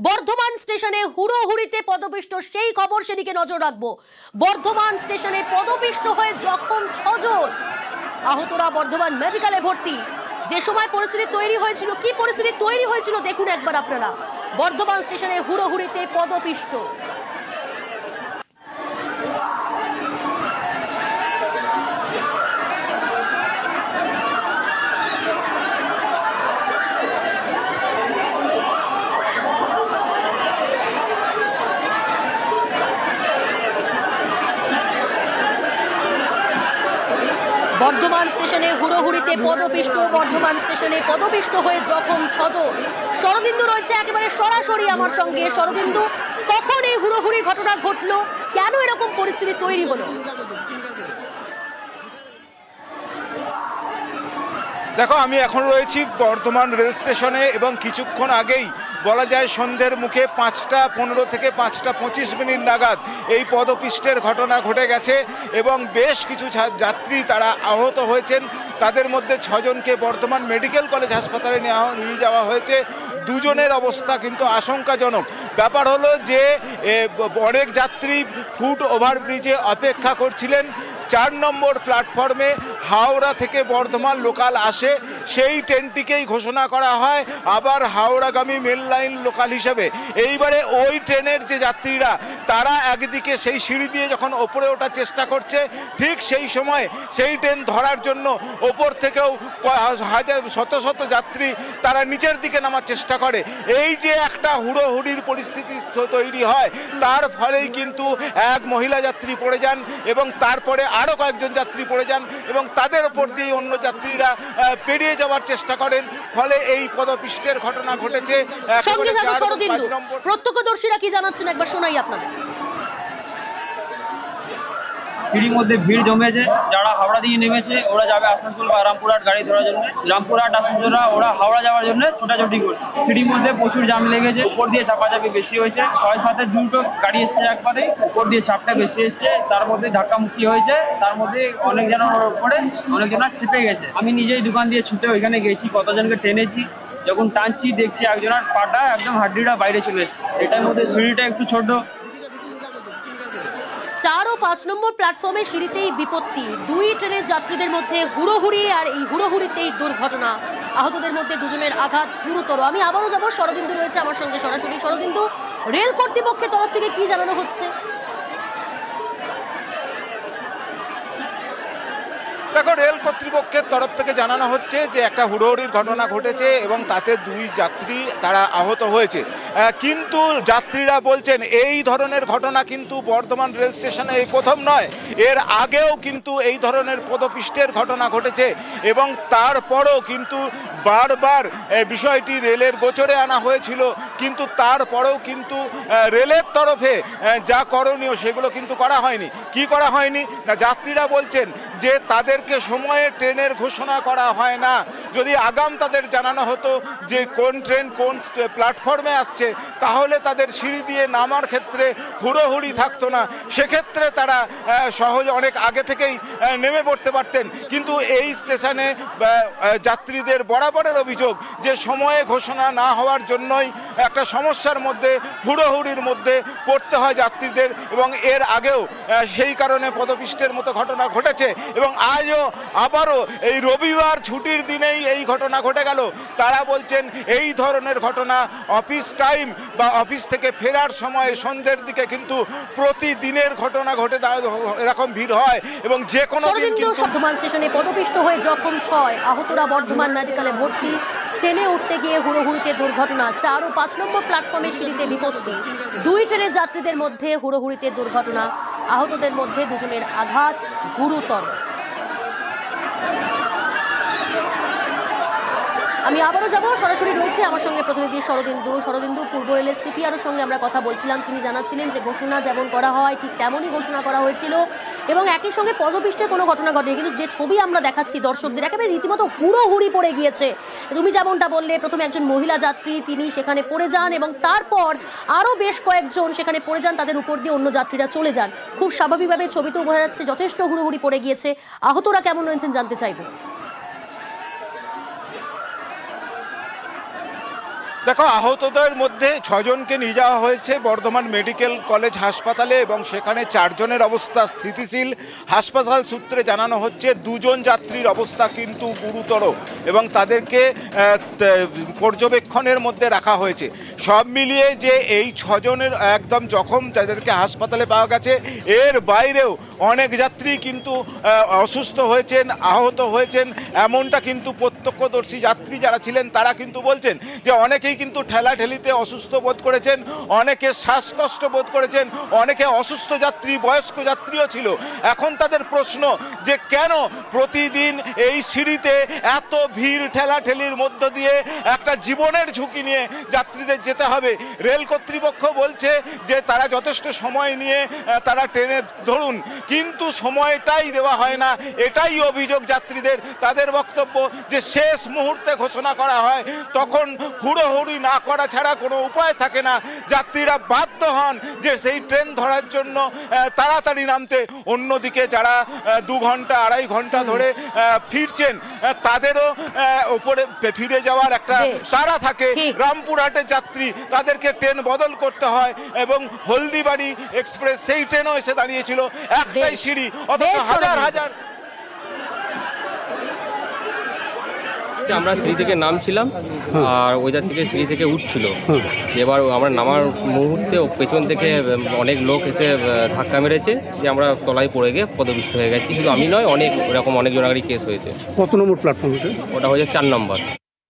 বর্ধমান স্টেশনে হুড়োহুড়িতে পদপিষ্ট, সেই খবর সেদিকে নজর রাখব। বর্ধমান স্টেশনে পদপিষ্ট হয়ে যখন ছজন। আহতরা বর্ধমান মেডিকেলে ভর্তি। যে সময় পরিস্থিতি তৈরি হয়েছিল, কি পরিস্থিতি তৈরি হয়েছিল, দেখুন একবার আপনারা। বর্ধমান স্টেশনে হুড়োহুড়িতে পদপিষ্ট। বর্ধমান স্টেশনে হুড়োহুড়িতে পদপিষ্ট, বর্ধমান স্টেশনে পদপিষ্ট হয়ে জখম ছজন। শরদিন্দু রয়েছে একেবারে সরাসরি আমার সঙ্গে। শরদিন্দু, কখন এই হুড়োহুড়ি ঘটনা ঘটলো? কেন এরকম পরিস্থিতি তৈরি হলো? দেখো, আমি এখন রয়েছি বর্ধমান রেল স্টেশনে এবং কিছুক্ষণ আগেই বলা যায় সন্ধ্যের মুখে পাঁচটা পনেরো থেকে পাঁচটা পঁচিশ মিনিট নাগাদ এই পদপিষ্টের ঘটনা ঘটে গেছে এবং বেশ কিছু যাত্রী তারা আহত হয়েছেন। তাদের মধ্যে ছজনকে বর্ধমান মেডিকেল কলেজ হাসপাতালে নিয়ে যাওয়া হয়েছে। দুজনের অবস্থা কিন্তু আশঙ্কাজনক। ব্যাপার হলো যে অনেক যাত্রী ফুট ওভারব্রিজে অপেক্ষা করছিলেন। চার নম্বর প্ল্যাটফর্মে হাওড়া থেকে বর্ধমান লোকাল আসে, সেই ট্রেনটিকেই ঘোষণা করা হয় আবার হাওড়াগামী মেল লাইন লোকাল হিসেবে। এইবারে ওই ট্রেনের যে যাত্রীরা, তারা একদিকে সেই সিঁড়ি দিয়ে যখন ওপরে ওঠার চেষ্টা করছে, ঠিক সেই সময় সেই ট্রেন ধরার জন্য ওপর থেকেও হাজার, শত শত যাত্রী তারা নিচের দিকে নামার চেষ্টা করে। এই যে একটা হুড়োহুড়ির পরিস্থিতি তৈরি হয়, তার ফলেই কিন্তু এক মহিলা যাত্রী পড়ে যান এবং তারপরে আরও কয়েকজন যাত্রী পড়ে যান এবং তাদের উপর দিয়ে অন্য যাত্রীরা আহ, পেরিয়ে যাওয়ার চেষ্টা করেন। ফলে এই পদপিষ্টের ঘটনা ঘটেছে প্রত্যক্ষদর্শীরা কি জানাচ্ছেন? একবার শোনাই আপনাদের। সিঁড়ির মধ্যে ভিড় জমেছে, যারা হাওড়া দিয়ে নেমেছে, ওরা যাবে আসানসোল বা রামপুরহাট গাড়ি ধরার জন্য। রামপুরহাট, আসানসোলরা ওরা হাওড়া যাওয়ার জন্য ছোটাছুটি করছে। সিঁড়ির মধ্যে প্রচুর জাম লেগেছে, উপর দিয়ে চাপাচাপি বেশি হয়েছে। ছয় সাতের দুটো গাড়ি এসছে একবারে, উপর দিয়ে চাপটা বেশি এসছে। তার মধ্যে ধাক্কামুক্কি হয়েছে, তার মধ্যে অনেক জনের উপরে, অনেক জনের চেপে গেছে। আমি নিজেই দোকান দিয়ে ছুটে ওইখানে গেছি, কতজনকে টেনেছি, যখন টানছি দেখছি একজনের পাটা একদম হাড্ডিটা বাইরে চলে এসছে। এটার মধ্যে সিঁড়িটা একটু ছোট চার ও পাঁচ নম্বর প্ল্যাটফর্মে সিঁড়িতেই বিপত্তি। দুই ট্রেনের যাত্রীদের মধ্যে হুড়োহুড়ি আর এই হুড়োহুড়িতেই দুর্ঘটনা। আহতদের মধ্যে দুজনের আঘাত গুরুতর। আমি আবারও যাব, শরদিন্দু রয়েছে আমার সঙ্গে সরাসরি। শরদিন্দু, রেল কর্তৃপক্ষের তরফ থেকে কি জানানো হচ্ছে? দেখো, রেল কর্তৃপক্ষের তরফ থেকে জানানো হচ্ছে যে একটা হুড়োহুড়ির ঘটনা ঘটেছে এবং তাতে দুই যাত্রী তারা আহত হয়েছে। কিন্তু যাত্রীরা বলছেন, এই ধরনের ঘটনা কিন্তু বর্ধমান রেল স্টেশনে এই প্রথম নয়। এর আগেও কিন্তু এই ধরনের পদপিষ্টের ঘটনা ঘটেছে এবং তারপরও কিন্তু বারবার বিষয়টি রেলের গোচরে আনা হয়েছিল। কিন্তু তারপরেও কিন্তু রেলের তরফে যা করণীয় সেগুলো কিন্তু করা হয়নি। কি করা হয়নি? না, যাত্রীরা বলছেন যে তাদেরকে সময়ে ট্রেনের ঘোষণা করা হয় না। যদি আগাম তাদের জানানো হতো যে কোন ট্রেন কোন প্ল্যাটফর্মে আসছে, তাহলে তাদের সিঁড়ি দিয়ে নামার ক্ষেত্রে হুড়োহুড়ি থাকতো না। সেক্ষেত্রে তারা সহজ অনেক আগে থেকেই নেমে পড়তে পারতেন। কিন্তু এই স্টেশনে যাত্রীদের বরাবরের অভিযোগ যে সময়ে ঘোষণা না হওয়ার জন্যই একটা সমস্যার মধ্যে, হুড়োহুড়ির মধ্যে পড়তে হয় যাত্রীদের এবং এর আগেও সেই কারণে পদপিষ্টের মতো ঘটনা ঘটেছে এবং আজও আবারও এই রবিবার ছুটির দিনেই এই ঘটনা ঘটে গেল। তারা বলছেন এই ধরনের ঘটনা অফিস টাইম বা অফিস থেকে ফেরার সময় সন্ধ্যের দিকে কিন্তু প্রতিদিনের ঘটনা ঘটে এরকম ভিড় হয় এবং যে কোনো বর্ধমান স্টেশনে পদপিষ্ট হয়ে জখম ছয়। আহতরা বর্ধমান মেডিকেলে ভর্তি। ট্রেনে উঠতে গিয়ে হুড়োহুড়িতে দুর্ঘটনা। চার ও পাঁচ নম্বর প্ল্যাটফর্মে সিঁড়িতে বিপত্তি। দুই ট্রেনের যাত্রীদের মধ্যে হুড়োহুড়িতে দুর্ঘটনা। আহতদের মধ্যে দুজনের আঘাত গুরুতর। আমি আবারও যাব। সরাসরি রয়েছে আমার সঙ্গে প্রতিনিধি শরদিন্দু। শরদিন্দু, পূর্ব রেলের সিপিআর সঙ্গে আমরা কথা বলছিলাম। তিনি জানাচ্ছিলেন যে ঘোষণা যেমন করা হয়, ঠিক তেমনই ঘোষণা করা হয়েছিল এবং একই সঙ্গে পদপিষ্টের কোনো ঘটনা ঘটেনি। কিন্তু যে ছবি আমরা দেখাচ্ছি দর্শকদের, একেবারে রীতিমতো হুড়োহুড়ি পড়ে গিয়েছে। তুমি যেমনটা বললে, প্রথমে একজন মহিলা যাত্রী, তিনি সেখানে পড়ে যান এবং তারপর আরও বেশ কয়েকজন সেখানে পড়ে যান, তাদের উপর দিয়ে অন্য যাত্রীরা চলে যান। খুব স্বাভাবিকভাবে ছবিতেও বোঝা যাচ্ছে যথেষ্ট হুড়োহুড়ি পড়ে গিয়েছে। আহতরা কেমন রয়েছেন জানতে চাইব। দেখো, আহতদের মধ্যে ছজনকে নিয়ে যাওয়া হয়েছে বর্ধমান মেডিকেল কলেজ হাসপাতালে এবং সেখানে চারজনের অবস্থা স্থিতিশীল। হাসপাতাল সূত্রে জানানো হচ্ছে দুজন যাত্রীর অবস্থা কিন্তু গুরুতর এবং তাদেরকে পর্যবেক্ষণের মধ্যে রাখা হয়েছে। সব মিলিয়ে যে এই ছজনের একদম জখম যাদেরকে হাসপাতালে পাওয়া গেছে। এর বাইরেও অনেক যাত্রী কিন্তু অসুস্থ হয়েছেন, আহত হয়েছেন। এমনটা কিন্তু প্রত্যক্ষদর্শী যাত্রী যারা ছিলেন, তারা কিন্তু বলছেন যে অনেকেই কিন্তু ঠেলাঠেলিতে অসুস্থ বোধ করেছেন, অনেকে শ্বাসকষ্ট বোধ করেছেন, অনেকে অসুস্থ যাত্রী, বয়স্ক যাত্রীও ছিল। এখন তাদের প্রশ্ন যে কেন প্রতিদিন এই সিঁড়িতে এত ভিড় ঠেলাঠেলির মধ্য দিয়ে একটা জীবনের ঝুঁকি নিয়ে যাত্রীদের যেতে হবে? রেল কর্তৃপক্ষ বলছে যে তারা যথেষ্ট সময় নিয়ে তারা ট্রেনে ধরুন, কিন্তু সময়টাই দেওয়া হয় না। এটাই অভিযোগ যাত্রীদের। তাদের বক্তব্য যে শেষ মুহূর্তে ঘোষণা করা হয়, তখন হুড়োহুড়ি না করা ছাড়া কোনো উপায় থাকে না। যাত্রীরা বাধ্য হন যে সেই ট্রেন ধরার জন্য তাড়াতাড়ি নামতে। অন্যদিকে যারা দু ঘণ্টা আড়াই ঘণ্টা ধরে ফিরছেন তাদেরও ওপরে ফিরে যাওয়ার একটা। তারা থাকে। রামপুরহাটের যাত্রী তাদেরকে ট্রেন বদল করতে হয় এবং হলদিবাড়ি এক্সপ্রেস সেই ট্রেনও এসে দাঁড়িয়েছিল। একটাই সিঁড়ি অথচ হাজার হাজার হাজার আমরা সিঁড়ি থেকে নামছিলাম আর ওইদার থেকে সিঁড়ি থেকে উঠছিল। এবার আমরা নামার মুহূর্তে ও পেছন থেকে অনেক লোক এসে ধাক্কা মেরেছে যে আমরা তলায় পড়ে গিয়ে পদবিষ্ট হয়ে গেছি। কিন্তু আমি নয় অনেক এরকম অনেক জনাগারি কেস হয়েছে। কত নম্বর প্ল্যাটফর্ম ওটা হয়েছে চার নম্বর।